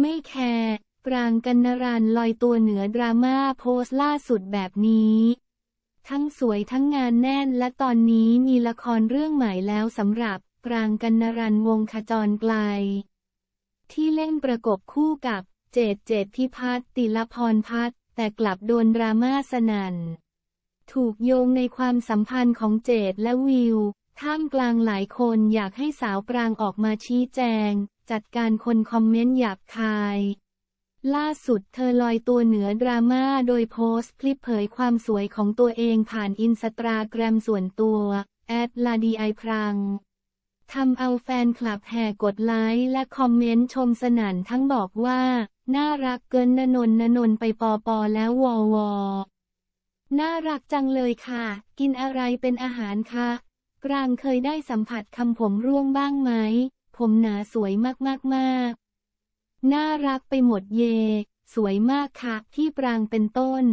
ไม่แคร์ปรางกันนรันลอยตัวเหนือดราม่าโพสต์ล่าสุดแบบนี้ ทั้งสวยทั้งงานแน่นและตอนนี้มีละครเรื่องใหม่แล้วสำหรับปรางกันนรันวงขจรไกล ที่เล่นประกบคู่กับเจดเจดพิพัฒน์ติลพรพัฒน์แต่กลับโดนดราม่าสนั่น ถูกโยงในความสัมพันธ์ของเจดและวิว ท่ามกลางหลายคนอยากให้สาวปรางออกมาชี้แจง จัดการคนคอมเมนต์หยาบคาย ล่าสุดเธอลอยตัวเหนือดราม่าโดยโพสต์คลิปเผยความสวยของตัวเองผ่านอินสตาแกรมส่วนตัวแอดลาดีไอพรังทำเอาแฟนคลับแห่กดไลค์และคอมเมนต์ชมสนั่นทั้งบอกว่า น่ารักเกินนนนนนนไปปอปอแล้ววอวอน่ารักจังเลยค่ะ กินอะไรเป็นอาหารคะปรางเคยได้สัมผัสคำผมร่วงบ้างไหม ผมหนาสวยมากๆมากน่ารักไปหมดเย สวยมากค่ะ ที่ปรางเป็นต้น